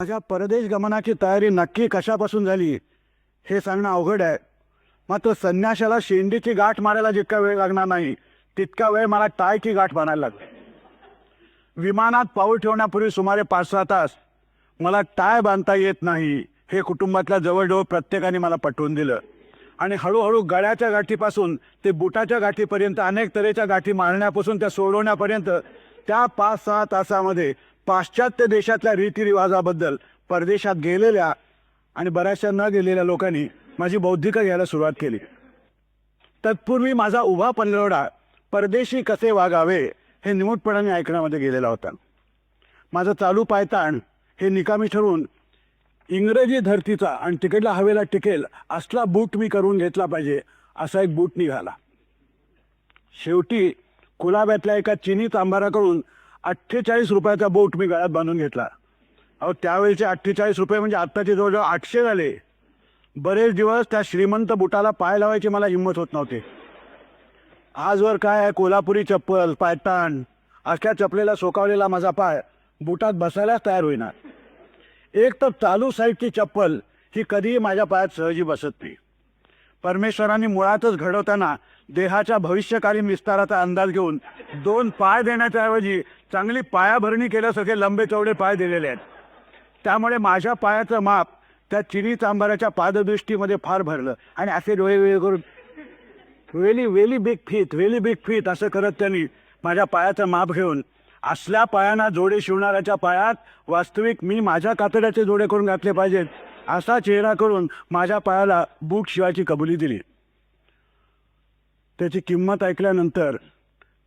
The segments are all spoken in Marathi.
माझ्या परदेश गमनाची तयारी नक्की कशापासून झाली हे सांगणं अवघड आहे. मात्र संन्याशाला शेंडीची गाठ मारायला जितका वेळ लागणार नाही तितका वेळ मला टायची गाठ मारायला लागला. विमानात पाऊल ठेवण्यापूर्वी सुमारे पाच सहा तास. मला टाय बांधता येत नाही हे कुटुंबातल्या जवळजवळ प्रत्येकाने मला पटवून दिलं. आणि हळूहळू गळ्याच्या गाठीपासून ते बुटाच्या गाठीपर्यंत अनेक तऱ्हेच्या गाठी मारण्यापासून त्या सोडवण्यापर्यंत त्या पाच सहा तासामध्ये पाश्चात्य देशातल्या रीतिरिवाजाबद्दल परदेशात गेलेल्या आणि बऱ्याचशा न गेलेल्या लोकांनी माझी बौद्धिक घ्यायला सुरुवात केली. तत्पूर्वी माझा उभा पल्लवडा परदेशी कसे वागावे हे निमूटपणाने ऐकण्यामध्ये गेलेला होता. माझं चालू पायताण हे निकामी ठरवून इंग्रजी धर्तीचा आणि तिकडला हवेला टिकेल असला बूट मी करून घेतला पाहिजे असा एक बूट निघाला. शेवटी कुलाब्यातल्या एका चिनी तांबाराकडून अठ्ठेचाळीस रुपयाचा बोट मी गळ्यात बांधून घेतला. अहो त्यावेळेचे अठ्ठेचाळीस रुपये म्हणजे आत्ताचे जवळजवळ आठशे झाले. बरेच दिवस त्या श्रीमंत बुटाला पाय लावायची मला हिंमत होत नव्हती. आजवर काय आहे? कोल्हापुरी चप्पल पायताण. अख्या चपलेला सोकावलेला माझा पाय बुटात बसायलाच तयार होईना. एक तर चालू साईडची चप्पल ही कधीही माझ्या पायात सहजी बसत नाही. परमेश्वराने मुळातच घडवताना देहाच्या भविष्यकालीन विस्ताराचा अंदाज घेऊन दोन पाय देण्याच्या ऐवजी चांगली पायाभरणी केल्यासारखे लंबे चौडे पाय दिलेले आहेत. त्यामुळे माझ्या पायाचं माप त्या चिनी चांभाराच्या पाददृष्टीमध्ये फार भरलं. आणि असे डोळे वेळे करून वेली वेली बिग फीत वेली बिग फीत असं करत त्यांनी माझ्या पायाचं माप घेऊन असल्या पायांना जोडे शिवणाऱ्याच्या पायात वास्तविक मी माझ्या कातड्याचे जोडे करून घातले पाहिजेत असा चेहरा करून माझ्या पायाला बूट शिवायची कबुली दिली. त्याची किंमत ऐकल्यानंतर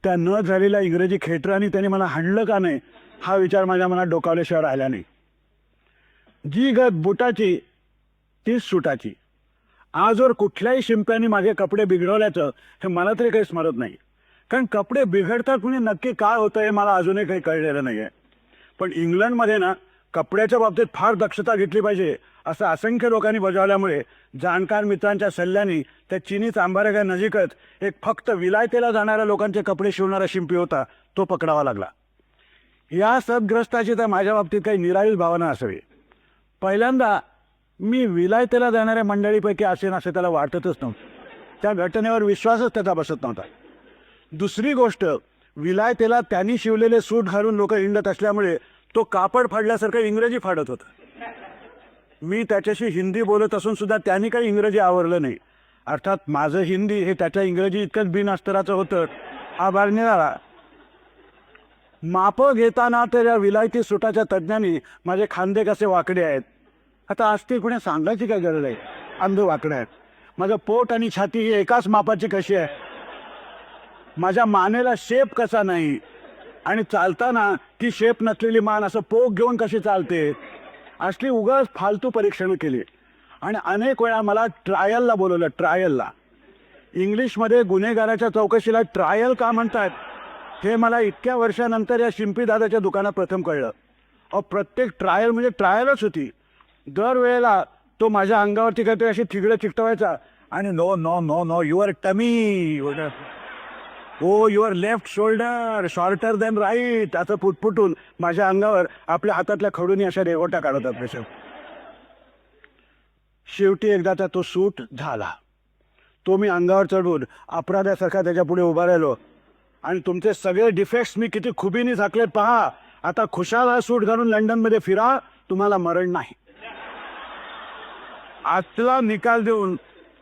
त्या न झालेल्या इंग्रजी खेटराने त्याने मला हाणलं का नाही हा विचार माझ्या मनात डोकावल्याशिवाय राहिला नाही. जी गत बुटाची तीच सुटाची. आजवर कुठल्याही शिंप्याने माझे कपडे बिघडवल्याचं हे मला तरी काही स्मरत नाही. कारण कपडे बिघडतात म्हणजे नक्की काय होतं हे मला अजूनही काही कळलेलं नाही आहे पण इंग्लंडमध्ये ना कपड्याच्या बाबतीत फार दक्षता घेतली पाहिजे असं असंख्य लोकांनी बजावल्यामुळे जाणकार मित्रांच्या सल्ल्याने त्या चिनी चांभाऱ्या नजीकच एक फक्त विलायतेला जाणाऱ्या लोकांचे कपडे शिवणारा शिंपी होता तो पकडावा लागला. या सदग्रस्ताची तर माझ्या बाबतीत काही निराळीच भावना असावी. पहिल्यांदा मी विलायतेला जाणाऱ्या मंडळीपैकी असेन असे त्याला वाटतच नव्हतं. त्या घटनेवर विश्वासच त्याचा बसत नव्हता. दुसरी गोष्ट विलायतेला त्यांनी शिवलेले सूट घालून लोक हिंडत असल्यामुळे तो कापड फाडल्यासारखं इंग्रजी फाडत होता. मी त्याच्याशी हिंदी बोलत असून सुद्धा त्यांनी काही इंग्रजी आवरलं नाही. अर्थात माझं हिंदी हे त्याच्या इंग्रजी इतकंच बिन अस्तराचं होतं. आभार निराळा. निघाला मापं घेताना तर या विलायती सुटाच्या तज्ज्ञांनी माझे खांदे कसे वाकडे आहेत. आता असतील कोणी सांगायची काय गरज आहे? अंध वाकडे आहेत. माझं पोट आणि छाती ही एकाच मापाची कशी आहे? माझ्या मानेला शेप कसा नाही? आणि चालताना ती शेप नसलेली मान असं पोक घेऊन कशी चालते? असली उगाच फालतू परीक्षणं केली. आणि अनेक वेळा मला ट्रायलला बोलवलं ट्रायलला. इंग्लिशमध्ये गुन्हेगाराच्या चौकशीला ट्रायल का म्हणतात हे मला इतक्या वर्षानंतर या शिंपी दादाच्या दुकानात प्रथम कळलं. अहो प्रत्येक ट्रायल म्हणजे ट्रायलच होती. दरवेळेला तो माझ्या अंगावरती काहीतरी अशी थिगडं चिकटवायचा आणि no no no no your tummy oh your left shoulder shorter than right असं पुटपुटून माझ्या अंगावर आपल्या हातातल्या खडूनी अशा रेगोट्या काढतात आपल्या शेवटी एकदाचा तो सूट झाला. तो मी अंगावर चढवून अपराध्यासारखा त्याच्या पुढे उभा राहिलो. आणि तुमचे सगळे डिफेक्ट्स मी किती खुबीने झाकलेत पहा. आता खुशाल हा सूट घालून लंडनमध्ये फिरा तुम्हाला मरण नाही. आजला निकाल देऊन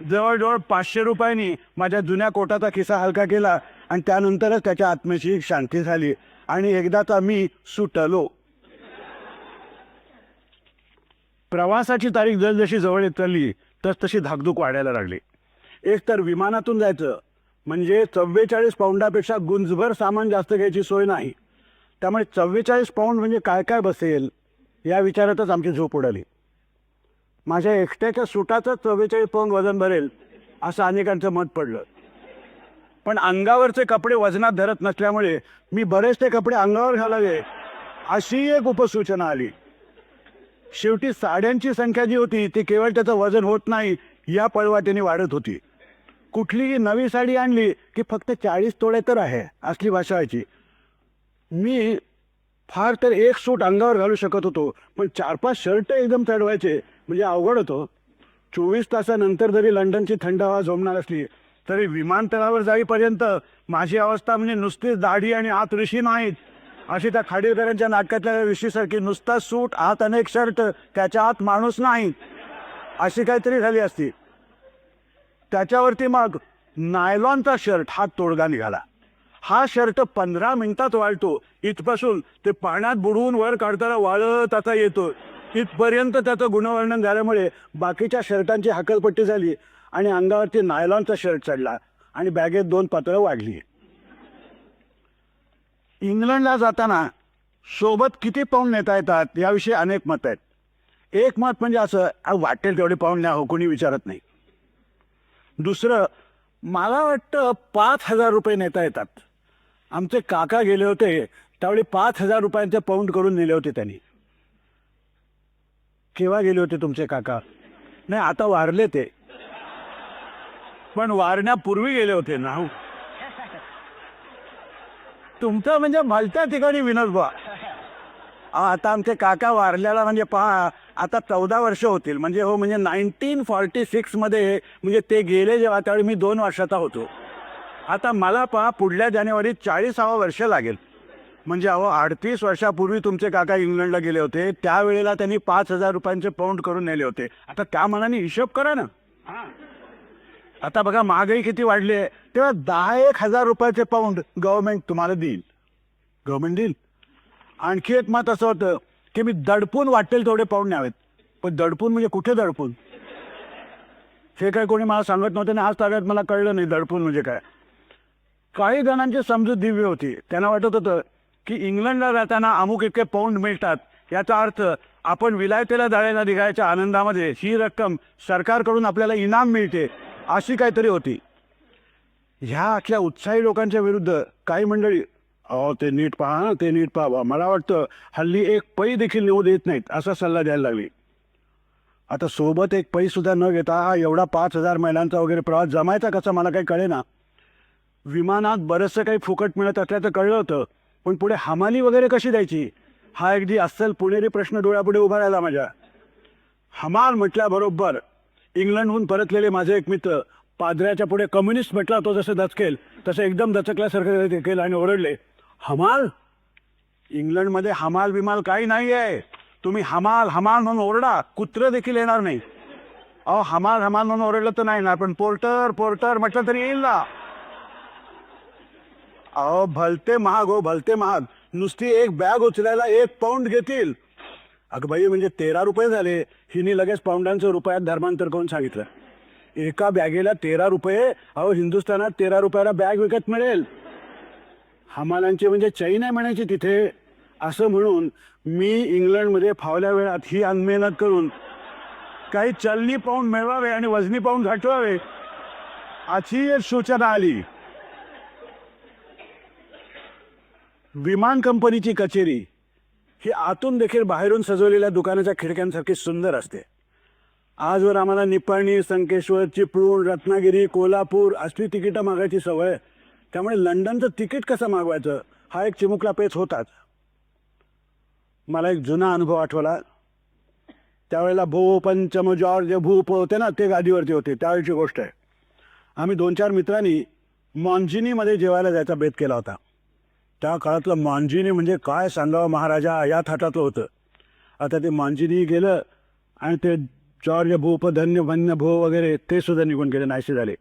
जवळजवळ पाचशे रुपयांनी माझ्या जुन्या कोटाचा खिसा हलका केला. आणि त्यानंतरच त्याच्या आत्म्याची शांती झाली. आणि एकदाचा मी सुटलो. प्रवासाची तारीख जसजशी जवळ येत चालली तस तशी धाकधूक वाढायला लागली. एक तर विमानातून जायचं म्हणजे चव्वेचाळीस पाऊंडापेक्षा गुंजभर सामान जास्त घ्यायची सोय नाही. त्यामुळे चव्वेचाळीस पाऊंड म्हणजे काय काय बसेल या विचारातच आमची झोप उडाली. माझ्या एकट्याच्या सुटाचं चव्वेचाळीस पाऊंड वजन भरेल असं अनेकांचं मत पडलं. पण अंगावरचे कपडे वजनात धरत नसल्यामुळे मी बरेचसे कपडे अंगावर घालावे अशी एक उपसूचना आली. शेवटी साड्यांची संख्या जी होती ती केवळ त्याचं वजन होत नाही या पळवाटीने वाढत होती. कुठलीही नवी साडी आणली की फक्त चाळीस तोळे तर आहे असली भाषा व्हायची मी फार तर एक सूट अंगावर घालू शकत होतो पण चार पाच शर्ट एकदम चढवायचे म्हणजे अवघड होतो. चोवीस तासानंतर जरी लंडनची थंड हवा झोमणार असली तरी विमानतळावर जाईपर्यंत माझी अवस्था म्हणजे नुसतीच दाढी आणि आत ऋषी नाहीत. अशी त्या खाडीलकरांच्या नाटकातल्या ऋषीसारखी नुसता सूट आत अनेक शर्ट त्याच्या आत माणूस नाही अशी काहीतरी झाली असती. त्याच्यावरती मग नायलॉनचा शर्ट हा तोडगा निघाला. हा शर्ट पंधरा मिनिटात वाळतो. इथपासून ते पाण्यात बुडवून वर काढताना वाळत आता येतो इथपर्यंत त्याचं गुणवर्णन झाल्यामुळे बाकीच्या शर्टांची हकलपट्टी झाली. आणि अंगावरती नायलॉनचा शर्ट चढला आणि बॅगेत दोन पातळं वाढली. इंग्लंडला जाताना सोबत किती पाऊण नेता येतात याविषयी अनेक मत आहेत. एक मत म्हणजे असं वाटेल तेवढे पाऊण न्या हो कोणी विचारत नाही. दुसरं मला वाटतं पाच हजार रुपये नेता येतात. आमचे काका गेले होते त्यावेळी पाच हजार रुपयांचे पाऊंड करून नेले होते त्यांनी. केव्हा गेले होते तुमचे काका? नाही आता वारले ते. पण वारण्यापूर्वी गेले होते ना हो. तुमचं म्हणजे भलत्या ठिकाणी विनोद बा आता आमचे काका वारल्याला म्हणजे पहा आता चौदा वर्ष होतील. म्हणजे हो म्हणजे नाईन्टीन फॉर्टी सिक्समध्ये म्हणजे ते गेले जेव्हा त्यावेळी मी दोन वर्षाचा होतो. आता मला पहा पुढल्या जानेवारीत चाळीसावं वर्ष लागेल. म्हणजे अहो अडतीस वर्षापूर्वी तुमचे काका इंग्लंडला गेले होते. त्यावेळेला त्यांनी पाच हजार रुपयांचे पाऊंड करून नेले होते. आता त्या मनाने हिशोब करा ना. आता बघा महागाई किती वाढली आहे. तेव्हा दहा एक हजार रुपयाचे पाऊंड गव्हर्नमेंट तुम्हाला देईल. गव्हर्नमेंट देईल. आणखी एक मत असं होतं की मी दडपून वाटेल तेवढे पाऊंड न्यावेत. पण दडपून म्हणजे कुठे दडपून? हे काय कोणी मला सांगत नव्हते आणि आज ताब्यात मला कळलं नाही दडपून म्हणजे काय. काही जणांची समजूत दिव्य होती. त्यांना वाटत होतं की इंग्लंडला जाताना अमुक इतके पाऊंड मिळतात. याचा अर्थ आपण विलायतेला जायला निघायच्या आनंदामध्ये ही रक्कम सरकारकडून आपल्याला इनाम मिळते. अशी काहीतरी होती. ह्या अख्या उत्साही लोकांच्या विरुद्ध काही मंडळी अहो ते नीट पहा ते नीट पहा. मला वाटतं हल्ली एक पै देखील नेऊ देत नाहीत असा सल्ला द्यायला लागली. आता सोबत एक पै सुद्धा न घेता हा एवढा पाच हजार महिलांचा वगैरे प्रवास जमायचा कसा मला काही कळेना. विमानात बरंचसं काही फुकट मिळत असल्याचं कळलं होतं पण पुढे हमाली वगैरे कशी द्यायची? हा अगदी अस्सल पुणेरी प्रश्न डोळ्यापुढे उभा राहिला माझ्या. हमाल म्हटल्याबरोबर इंग्लंडहून परतलेले माझे एक मित्र पादऱ्याच्या पुढे कम्युनिस्ट म्हटला तो जसं दचकेल तसे एकदम दचकल्यासारखं ते केलं आणि ओरडले. हमाल? इंग्लंडमध्ये हमाल बिमाल काही नाही आहे तुम्ही हमाल हमाल म्हणून ओरडा. कुत्रं देखील येणार नाही. अहो हमाल हमाल म्हणून ओरडलं तर नाही ना पण पोर्टर पोर्टर म्हटलं तरी येईल ना. अहो भलते महाग हो भलते महाग. नुसती एक बॅग उचलायला एक पाऊंड घेतील. अगं बाई म्हणजे तेरा रुपये झाले. हिने लगेच पाऊंडांचं रुपयात धर्मांतर करून सांगितलं. एका बॅगेला तेरा रुपये. अहो हिंदुस्थानात तेरा रुपयाला बॅग विकत मिळेल. हमालांची म्हणजे चैन आहे म्हणायची तिथे. असं म्हणून मी इंग्लंडमध्ये फावल्या वेळात ही अनमेहनत करून काही चलनी पाहून मिळवावे आणि वजनी पाहून घाटवावे अशी एक सूचना आली. विमान कंपनीची कचेरी. ही आतून देखील बाहेरून सजवलेल्या दुकानाच्या खिडक्यांसारखी सुंदर असते. आजवर आम्हाला निपाणी संकेश्वर चिपळूण रत्नागिरी कोल्हापूर अशी तिकीटं मागायची सवय. त्यामुळे लंडनचं तिकीट कसं मागवायचं हा एक चिमुकला पेच होताच. मला एक जुना अनुभव आठवला. त्यावेळेला भो पंचम जॉर्ज भूप होते ना ते गादीवरती होते. त्यावेळीची गोष्ट आहे. आम्ही दोन चार मित्रांनी मॉन्जिनीमध्ये जेवायला जायचा बेत केला होता. त्या काळातलं मांजिनी म्हणजे काय सांगावं महाराजा या थाटातलं होतं. आता ते मांजिनी गेलं आणि ते जॉर्ज भूप धन्य वन्य भो वगैरे ते सुद्धा निघून गेले नाहीसे झाले.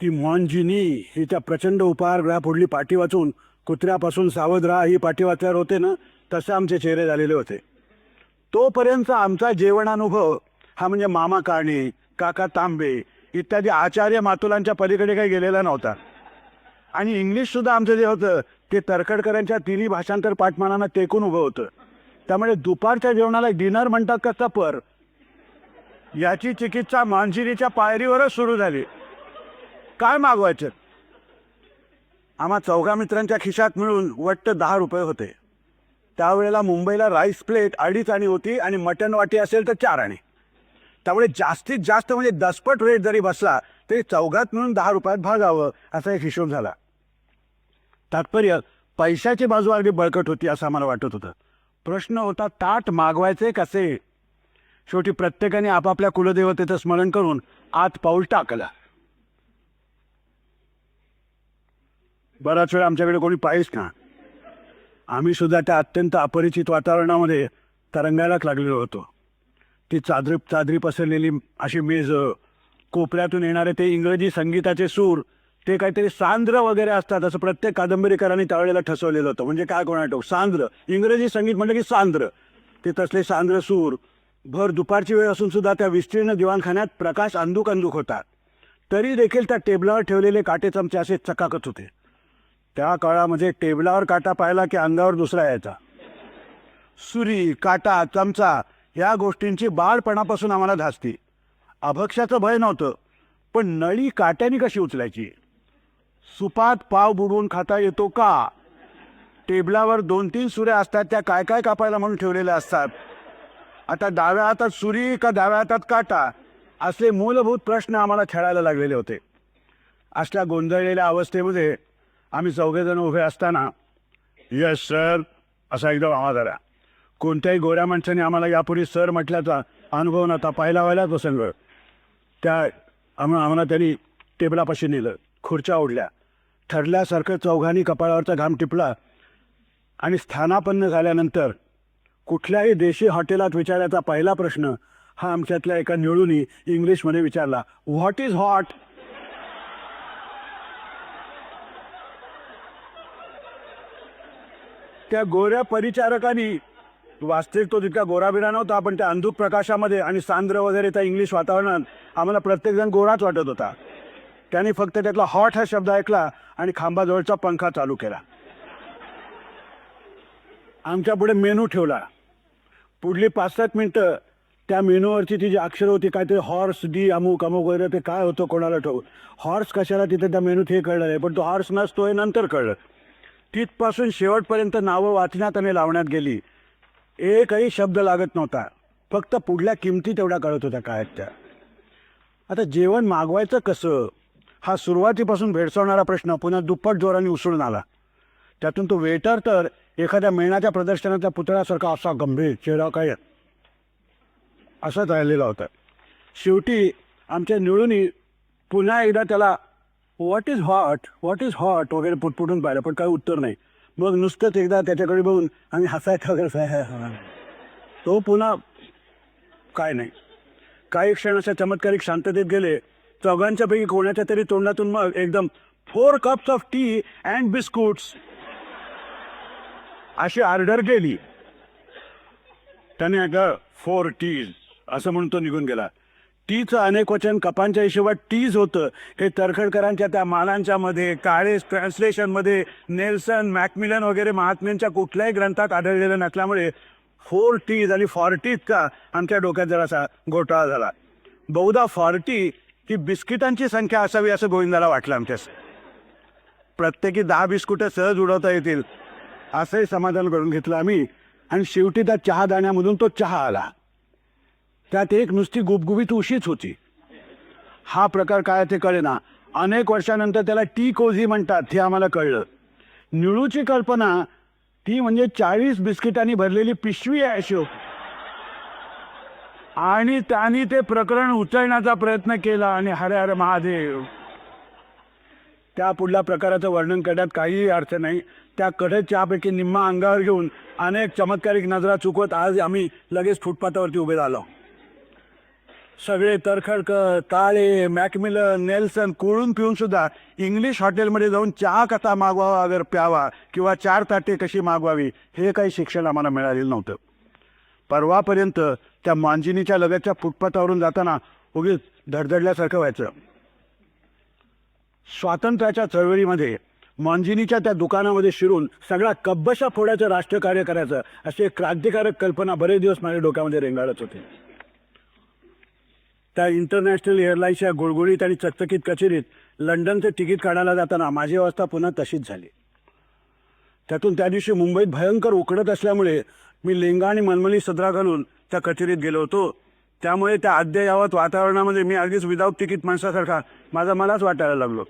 ती मांजिनी ही त्या प्रचंड उपहारगृहा पुढली पाठी वाचून कुत्र्यापासून सावध राहा ही पाठी वाचल्यावर होते ना तसे आमचे चेहरे झालेले होते. तोपर्यंत आमचा जेवणानुभव हा म्हणजे मामा काणे काका तांबे इत्यादी आचार्य मातुलांच्या पलीकडे काही गेलेला नव्हता. आणि इंग्लिश सुद्धा आमचं जे होतं ते तरखडकरांच्या तिन्ही भाषांतर पाठमानांना टेकून उभं होतं. त्यामुळे दुपारच्या जेवणाला डिनर म्हणतात का सपर याची चिकित्सा मानजिरीच्या पायरीवरच सुरू झाली. काय मागवायचं? आम्हा चौघा मित्रांच्या खिशात मिळून वट्ट दहा रुपये होते. त्यावेळेला मुंबईला राईस प्लेट अडीच आणि होती आणि मटण वाटी असेल तर चार आणी. त्यामुळे जास्तीत जास्त म्हणजे दसपट रेट जरी बसला तरी चौघात मिळून दहा रुपयात भागावं असा एक हिशोब झाला. तात्पर्य पैशाची बाजू अगदी बळकट होती असं आम्हाला वाटत होतं. प्रश्न होता ताट मागवायचे कसे? शेवटी प्रत्येकाने आपापल्या कुलदेवतेचं स्मरण करून आत पाऊल टाकलं. बराच वेळ आमच्याकडे कोणी पाहिज ना. आम्ही सुद्धा त्या अत्यंत अपरिचित वातावरणामध्ये तरंगायलाच लागलेलो होतो. ती चादरी चादरी पसरलेली अशी मेज कोपऱ्यातून येणारे ते इंग्रजी संगीताचे सूर ते काहीतरी सांद्र वगैरे असतात असं प्रत्येक कादंबरीकरांनी त्यावेळेला ठसवलेलं होतं. म्हणजे काय कोणाटो सांद्र. इंग्रजी संगीत म्हटलं की सांद्र. ते तसले सांद्र सूर. भर दुपारची वेळ असून सुद्धा त्या विस्तीर्ण दिवाणखान्यात प्रकाश अंदूक अंदूक होता तरी देखील त्या टेबलावर ठेवलेले काटे चमचे असे चकाकत होते. त्या काळामध्ये टेबलावर काटा पाहिला की अंगावर दुसरा यायचा. सुरी काटा चमचा या गोष्टींची बाळपणापासून आम्हाला धास्ती. अभक्षाचं भय नव्हतं पण नळी काट्याने कशी उचलायची? सुपात पाव बुडवून खाता येतो का? टेबलावर दोन तीन सुऱ्या असतात त्या काय काय कापायला म्हणून ठेवलेल्या असतात? आता डाव्या हातात सुरी का डाव्या हातात काटा? असे मूलभूत प्रश्न आम्हाला खेळायला लागलेले होते. अशा गोंधळलेल्या अवस्थेमध्ये आम्ही चौघेजण उभे असताना यस सर असा एकदम आवाज आला. कोणत्याही गोऱ्या माणसाने आम्हाला यापूर्वी सर म्हटल्याचा अनुभव नव्हता पहिला व्हायला प्रसंग त्या आम्हाला आम्हाला त्यांनी टेबलापाशी नेलं खुर्च्या ओढल्या. ठरल्यासारखं चौघांनी कपाळावरचा घाम टिपला आणि स्थानापन्न झाल्यानंतर कुठल्याही देशी हॉटेलात विचारायचा पहिला प्रश्न हा आमच्यातल्या एका निळूनी इंग्लिशमध्ये विचारला व्हॉट इज हॉट त्या गोऱ्या परिचारकांनी वास्तविक तो तितका गोराबिरा नव्हता पण त्या अंधुक प्रकाशामध्ये आणि सांद्र वगैरे त्या इंग्लिश वातावरणात आम्हाला प्रत्येकजण गोराच वाटत होता. त्याने फक्त त्यातला हॉट हा शब्द ऐकला आणि खांबाजवळचा पंखा चालू केला. आमच्या पुढे मेनू ठेवला. पुढली पाच सात मिनटं त्या मेनूवरची ती जी अक्षरं होती काहीतरी हॉर्स डी अमुक अमुक वगैरे ते काय होतं कोणाला ठेवू हॉर्स कशाला तिथे त्या मेनूत हे कळलं नाही पण तो हॉर्स नसतो हे नंतर कळलं. तिथपासून शेवटपर्यंत नावं वाचण्यात आणि लावण्यात गेली. एकही शब्द लागत नव्हता. फक्त पुढल्या किमती तेवढ्या कळत होत्या काय आहेत त्या आता जेवण मागवायचं कसं? हा सुरुवातीपासून भेडसावणारा प्रश्न पुन्हा दुप्पट जोराने उसळून आला. त्यातून तो वेटर तर एखाद्या मेणाच्या प्रदर्शनाच्या पुतळ्यासारखा असा गंभीर चेहरा काय? असाच राहिलेला होता. शेवटी आमच्या निळूनी पुन्हा एकदा त्याला what is hot what is hot वगैरे पुटपुटून पाहिलं पण काही उत्तर नाही. मग नुसतंच एकदा त्याच्याकडे बघून आम्ही हसायचं वगैरे तो पुन्हा काय नाही. काही क्षण अशा चमत्कारिक शांततेत गेले. चौघांच्यापैकी कोणाच्या तरी तोंडातून मग एकदम four cups of tea and biscuits अशी ऑर्डर केली त्याने अगं फोर टीज असं म्हणून तो निघून गेला. टीचं अनेक वचन कपांच्या हिशोबात टीज होतं. हे तरखडकरांच्या त्या मानांच्या मध्ये काळे ट्रान्सलेशनमध्ये नेल्सन मॅकमिलन वगैरे महात्म्यांच्या कुठल्याही ग्रंथात आढळलेलं नसल्यामुळे फोर टीज आणि फॉर्टीज का आमच्या डोक्यात जरासा घोटाळा झाला. बहुधा फॉर्टी ही बिस्किटांची संख्या असावी असं गोविंदाला वाटलं आमच्यास. प्रत्येकी दहा बिस्कुटं सहज उडवता येतील असंही समाधान करून घेतलं आम्ही. आणि शेवटी त्या चहा दाण्यामधून तो चहा आला. त्यात एक नुसती गुबगुबीत उशीच होती. हा प्रकार काय ते कळेना. अनेक वर्षानंतर त्याला टी कोझी म्हणतात हे आम्हाला कळलं. निळूची कल्पना ती म्हणजे चाळीस बिस्किटांनी भरलेली पिशवी आहे अशी. आणि त्यांनी ते प्रकरण उचलण्याचा प्रयत्न केला आणि हरे हरे महादेव. त्या पुढल्या प्रकाराचं वर्णन करण्यात काहीही अर्थ नाही. त्या कडे चहापैकी निम्मा अंगावर घेऊन अनेक चमत्कारिक नजरा चुकवत आज आम्ही लगेच फुटपाथावरती उभे झालो. सगळे तरखडक काळे मॅकमिलन नेल्सन कोळून पिऊन सुद्धा इंग्लिश हॉटेलमध्ये जाऊन चहा कसा मागवावा अगर प्यावा किंवा चार ताटे कशी मागवावी हे काही शिक्षण आम्हाला मिळालेलं नव्हतं. परवापर्यंत त्या मांजिनीच्या लगतच्या फुटपाथावरून जाताना उगीच धडधडल्यासारखं व्हायचं. स्वातंत्र्याच्या चळवळीमध्ये मांजिनीच्या त्या दुकानामध्ये शिरून सगळा कब्बशा फोडायचं राष्ट्रकार्य करायचं अशी एक क्रांतिकारक कल्पना बरेच दिवस माझ्या डोक्यामध्ये रेंगाळत होते. त्या इंटरनॅशनल एअरलाईन्सच्या गुळगुळीत आणि चकचकीत कचेरीत लंडनचं तिकीट काढायला जाताना माझी अवस्था पुन्हा तशीच झाली. त्यातून त्या दिवशी मुंबईत भयंकर उकडत असल्यामुळे मी लेंगा आणि मलमली सदरा घालून त्या कचेरीत गेलो होतो. त्यामुळे त्या अद्ययावत वातावरणामध्ये मी अगदीच विदाऊट तिकीट माणसासारखा माझा मलाच वाटायला लागलो.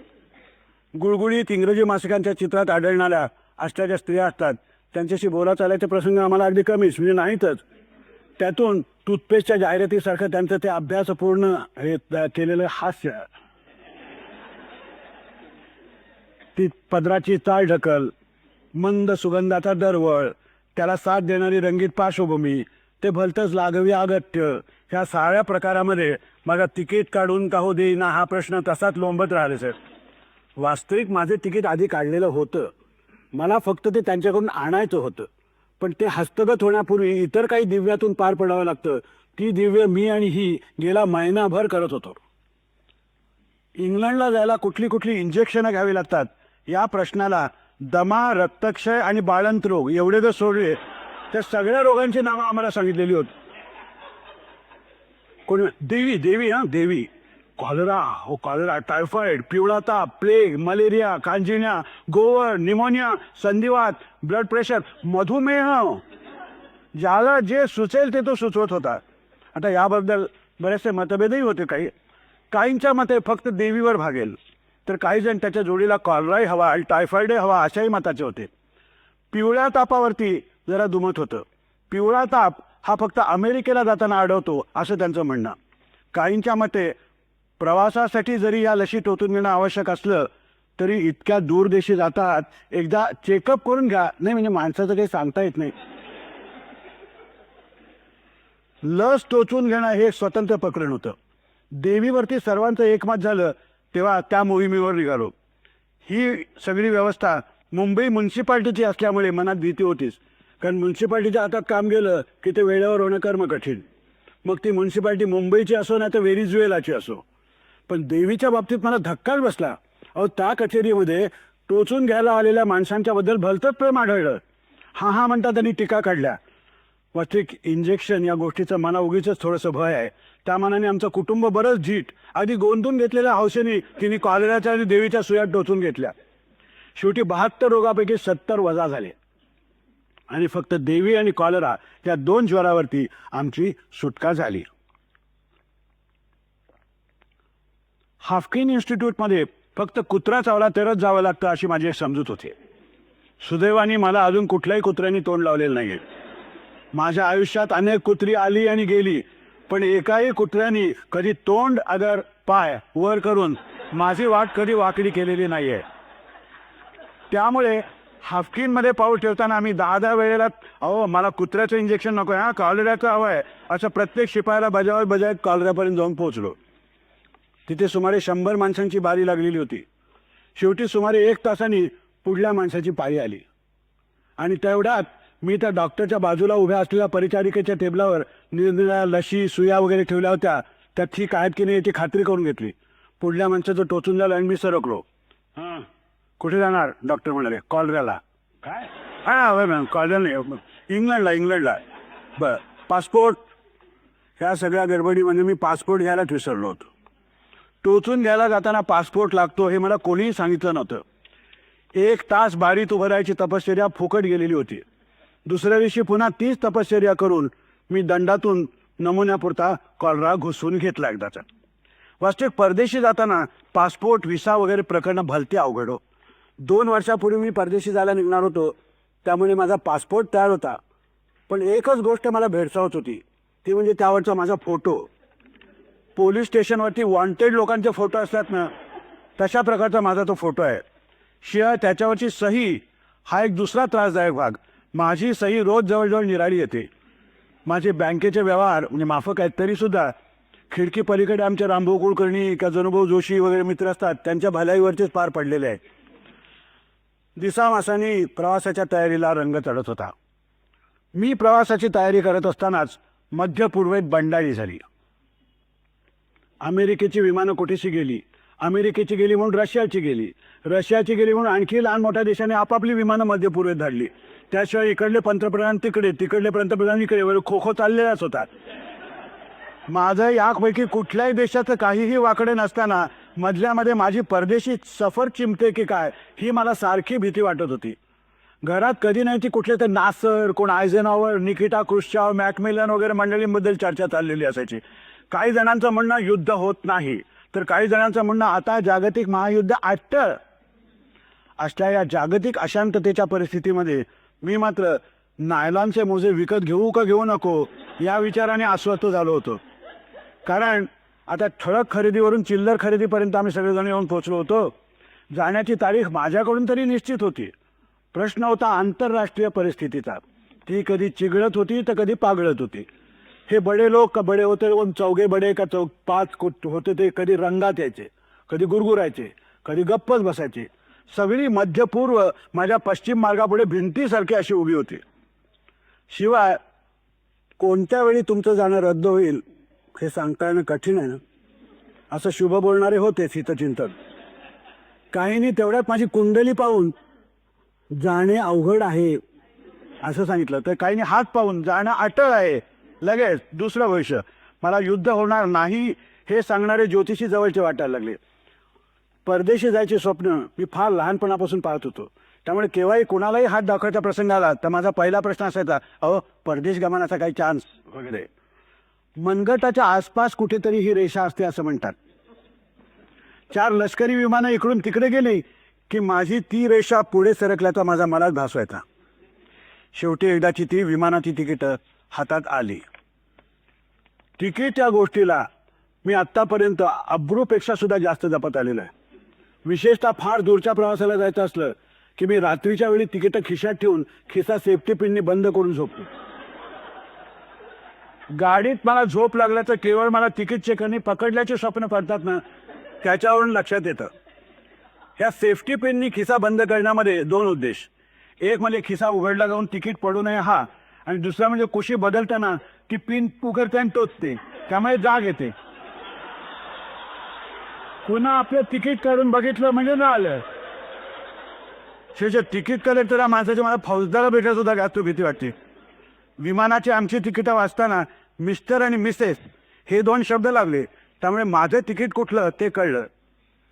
गुळगुळीत इंग्रजी मासिकांच्या चित्रात आढळणाऱ्या अष्टाच्या स्त्रिया असतात. त्यांच्याशी बोला चालायचे प्रसंग आम्हाला अगदी कमीच म्हणजे नाहीतच. त्यातून टूथपेस्टच्या जाहिरातीसारखं त्यांचं ते अभ्यासपूर्ण हे केलेलं हास्य. ती पदराची चाळ ढकल मंद सुगंधाचा दरवळ त्याला साथ देणारी रंगीत पार्श्वभूमी ते भलतंच लागवी अगत्य ह्या साऱ्या प्रकारामध्ये माझा तिकीट काढून का हो देईना हा प्रश्न तसाच लोंबत राहिले सर. वास्तविक माझे तिकीट आधी काढलेलं होतं. मला फक्त ते त्यांच्याकडून आणायचं होतं. पण ते हस्तगत होण्यापूर्वी इतर काही दिव्यातून पार पडावं लागतं. ती दिव्य मी आणि ही गेला महिनाभर करत होतो. इंग्लंडला जायला कुठली कुठली इंजेक्शनं घ्यावी लागतात? या प्रश्नाला दमा रक्तक्षय आणि बाळंत रोग एवढे जर सोडले त्या सगळ्या रोगांची नावं आम्हाला सांगितलेली होती. कोणी देवी देवी हां देवी. कॉलरा हो कॉलरा टायफॉइड पिवळा ताप प्लेग मलेरिया कांजिण्या गोवर निमोनिया संधिवात ब्लड प्रेशर मधुमेह. ज्याला जे सुचेल ते तो सुचवत होता. आता याबद्दल बरेचसे मतभेदही होते काही. काहींच्या मते फक्त देवीवर भागेल. तर काही जण त्याच्या जोडीला कॉलराही हवा आणि टायफॉइडही हवा अशाही मताचे होते. पिवळ्या तापावरती जरा दुमत होतं. पिवळा ताप हा फक्त अमेरिकेला जाताना आढळतो असं त्यांचं म्हणणं. काहींच्या मते प्रवासासाठी जरी या लशी टोचून घेणं आवश्यक असलं तरी इतक्या दूर देशी जातात. एकदा चेकअप करून घ्या. नाही म्हणजे माणसाचं काही सांगता येत नाही. लस टोचून घेणं हे स्वतंत्र प्रकरण होतं. देवीवरती सर्वांचं एकमत झालं तेव्हा त्या मोहिमेवर निघालो. ही सगळी व्यवस्था मुंबई म्युन्सिपाल्टीची असल्यामुळे मनात भीती होतीच. कारण म्युन्सिपाल्टीच्या हातात काम गेलं की ते वेळेवर होणं कर्म कठीण मग ती म्युन्सिपाल्टी मुंबईची असो नाही तर वेरिझुएलाची असो. पण देवीच्या बाबतीत मला धक्काच बसला. अहो त्या कचेरीमध्ये टोचून घ्यायला आलेल्या माणसांच्या बद्दल भलतंच प्रेम आढळलं. हा हा म्हणता त्यांनी टीका काढल्या. वास्तविक इंजेक्शन या गोष्टीचं मला उगीच थोडंसं भय आहे. त्या मानाने आमचं कुटुंब बरंच झीट अगदी गोंधून घेतलेल्या हौसेने तिने कॉलराच्या आणि देवीच्या सुयात टोचून घेतल्या. शेवटी बहात्तर रोगापैकी सत्तर वजा झाले. आणि फक्त देवी आणि कॉलरा या दोन ज्वरावरती आमची सुटका झाली. हाफकिन इन्स्टिट्यूटमध्ये फक्त कुत्रा चावला तरच जावं लागतं अशी माझी समजूत होती. सुदैवाने मला अजून कुठल्याही कुत्र्यांनी तोंड लावलेलं नाही माझ्या आयुष्यात अनेक कुत्री आली आणि गेली पण एकाही कुत्र्यानी कधी तोंड अगर पाय वर करून माझी वाट कधी वाकडी केलेली नाही आहे त्यामुळे हाफकिनमध्ये पाऊल ठेवताना आम्ही दहा दहा वेळेला अहो मला कुत्र्याचं इंजेक्शन नको आहे हा कॉलऱ्याचं हवं आहे असं प्रत्येक शिपायाला बजावत बजावत कॉलऱ्यापर्यंत जाऊन पोहोचलो. तिथे सुमारे शंभर माणसांची बारी लागलेली होती. शेवटी सुमारे एक तासांनी पुढल्या माणसाची पाळी आली. आणि तेवढ्यात मी त्या डॉक्टरच्या बाजूला उभ्या असलेल्या परिचारिकेच्या टेबलावर निरनिराळ्या लशी सुया वगैरे ठेवल्या होत्या. त्या ठीक आहेत की नाही याची खात्री करून घेतली. पुढल्या माणसाचं टोचून झालं आणि मी सरकलो. हां. कुठे जाणार? डॉक्टर म्हणाले. कॉलऱ्याला काय? हां मॅम. कॉलऱ्या नाही. इंग्लंडला इंग्लंडला. बरं. पासपोर्ट? ह्या सगळ्या गडबडीमध्ये मी पासपोर्ट घ्यायलाच विसरलो होतो. टोचून घ्यायला जाताना पासपोर्ट लागतो हे मला कोणीही सांगितलं नव्हतं. एक तास बारीत उभं राहायची तपश्चर्या फुकट गेलेली होती. दुसऱ्या दिवशी पुन्हा तीच तपश्चर्या करून मी दंडातून नमुन्यापुरता कॉलरा घुसून घेतला एकदाचा. वास्तविक परदेशी जाताना पासपोर्ट व्हिसा वगैरे प्रकरणं भलती अवघड हो. दोन वर्षापूर्वी मी परदेशी जायला निघणार होतो त्यामुळे माझा पासपोर्ट तयार होता. पण एकच गोष्ट मला भेडसावत होती ती म्हणजे त्यावरचा माझा फोटो. पोलीस स्टेशनवरती वॉन्टेड लोकांचे फोटो असतात ना तशा प्रकारचा माझा तो फोटो आहे. शिवाय त्याच्यावरची सही हा एक दुसरा त्रासदायक भाग. माझी सही रोज जवळजवळ निराळी येते. माझे बँकेचे व्यवहार म्हणजे माफक आहेत तरीसुद्धा खिडकी पलीकडे आमचे रामभाऊ कुलकर्णी का जनुभाऊ जोशी वगैरे मित्र असतात त्यांच्या भलाईवरचेच पार पडलेले आहे. दिसामासानी प्रवासाच्या तयारीला रंग चढत होता. मी प्रवासाची तयारी करत असतानाच मध्य पूर्वेत बंडाळी झाली. अमेरिकेची विमानं कुठेशी गेली? अमेरिकेची गेली म्हणून रशियाची गेली. रशियाची गेली म्हणून आणखी लहान मोठ्या देशाने आपापली विमानं मध्य पूर्वेत धाडली. त्याशिवाय इकडले पंतप्रधान तिकडे तिकडले पंतप्रधान इकडे वगैरे खो खो चाललेलाच होता. माझं यापैकी कुठल्याही देशाचं काहीही वाकडे नसताना मधल्यामध्ये माझी परदेशी सफर चिमते की काय ही मला सारखी भीती वाटत होती. घरात कधी नाही ती कुठले तर नासर कोण आयझेनॉवर निकिटा क्रुश्चाव मॅकमिलन वगैरे मंडळींबद्दल चर्चा चाललेली असायची. काही जणांचं म्हणणं युद्ध होत नाही. तर काही जणांचं म्हणणं आता जागतिक महायुद्ध आटतं. असल्या या जागतिक अशांततेच्या परिस्थितीमध्ये मी मात्र नायलॉनचे मोजे विकत घेऊ का घेऊ नको या विचाराने अस्वस्थ झालो होतो. कारण आता ठळक खरेदीवरून चिल्लर खरेदीपर्यंत आम्ही सगळेजण येऊन पोहोचलो होतो. जाण्याची तारीख माझ्याकडून तरी निश्चित होती. प्रश्न होता आंतरराष्ट्रीय परिस्थितीचा. ती कधी चिघळत होती तर कधी पागळत होती. हे बडे लोक का बडे होते? कोण चौघे बडे का चौ पाच कुट होते ते कधी रंगात यायचे कधी गुरगुरायचे कधी गप्पच बसायचे. सगळी मध्यपूर्व माझ्या पश्चिम मार्गापुढे भिंतीसारखी अशी उभी होती. शिवाय कोणत्या वेळी तुमचं जाणं रद्द होईल हे सांगता येणं कठीण आहे ना? असं शुभ बोलणारे होतेच हितचिंतन. काहींनी तेवढ्यात माझी कुंडली पाहून जाणे अवघड आहे असं सांगितलं. तर काहींनी हात पाहून जाणं अटळ आहे. लगेच दुसरं भविष्य. मला युद्ध होणार नाही हे सांगणारे ज्योतिषी जवळचे वाटायला लागले. परदेशी जायचे स्वप्न मी फार लहानपणापासून पाहत होतो. त्यामुळे केव्हाही कोणालाही हात दाखवायचा प्रसंग आला तर माझा पहिला प्रश्न असायचा अहो परदेश गमनाचा काही चान्स वगैरे. मनगटाच्या आसपास कुठेतरी ही रेषा असते असं म्हणतात. चार लष्करी विमानं इकडून तिकडे गेली की माझी ती रेषा पुढे सरकल्याचा माझा मनात भास व्हायचा. शेवटी एकदाची ती विमानाची तिकीटं हातात आली. तिकीट या गोष्टीला मी आत्तापर्यंत अब्रूपेक्षा सुद्धा जास्त जपत आलेलो आहे. विशेषतः फार दूरच्या प्रवासाला जायचं असलं की मी रात्रीच्या वेळी तिकीटं खिशात ठेवून खिसा सेफ्टी पिनने बंद करून झोपतो गाडीत मला झोप लागल्याचं केवळ मला तिकीट चेकरनी पकडल्याचे स्वप्न पडतात ना त्याच्यावरून लक्षात येतं. ह्या सेफ्टी पिननी खिसा बंद करण्यामध्ये दोन उद्देश. एक म्हणजे खिसा उघडला जाऊन तिकीट पडू नये हा आणि दुसरा म्हणजे कुशी बदलताना ती पिन उघडते आणि टोचते. त्यामुळे जाग येते. पुन्हा आपलं तिकीट काढून बघितलं म्हणजे ना आलं शेवटी तिकीट कलेक्टर माणसाची मला फौजदारा भेटायला सुद्धा जास्त भीती वाटते. विमानाची आमची तिकीटं वाचताना मिस्टर आणि मिसेस हे दोन शब्द लागले. त्यामुळे माझं तिकीट कुठलं ते कळलं.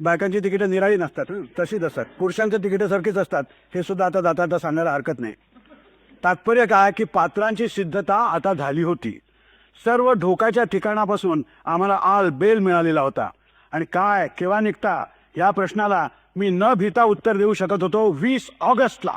बायकांची तिकीटं निराळी नसतात. तशीच असतात पुरुषांच्या तिकीटं सारखीच असतात. हे सुद्धा आता जाता जाता सांगायला हरकत नाही. तात्पर्य काय की पात्रांची सिद्धता आता झाली होती. सर्व धोक्याच्या ठिकाणापासून आम्हाला आल बेल मिळालेला होता. आणि काय केव्हा निघता या प्रश्नाला मी न भीता उत्तर देऊ शकत होतो वीस ऑगस्टला.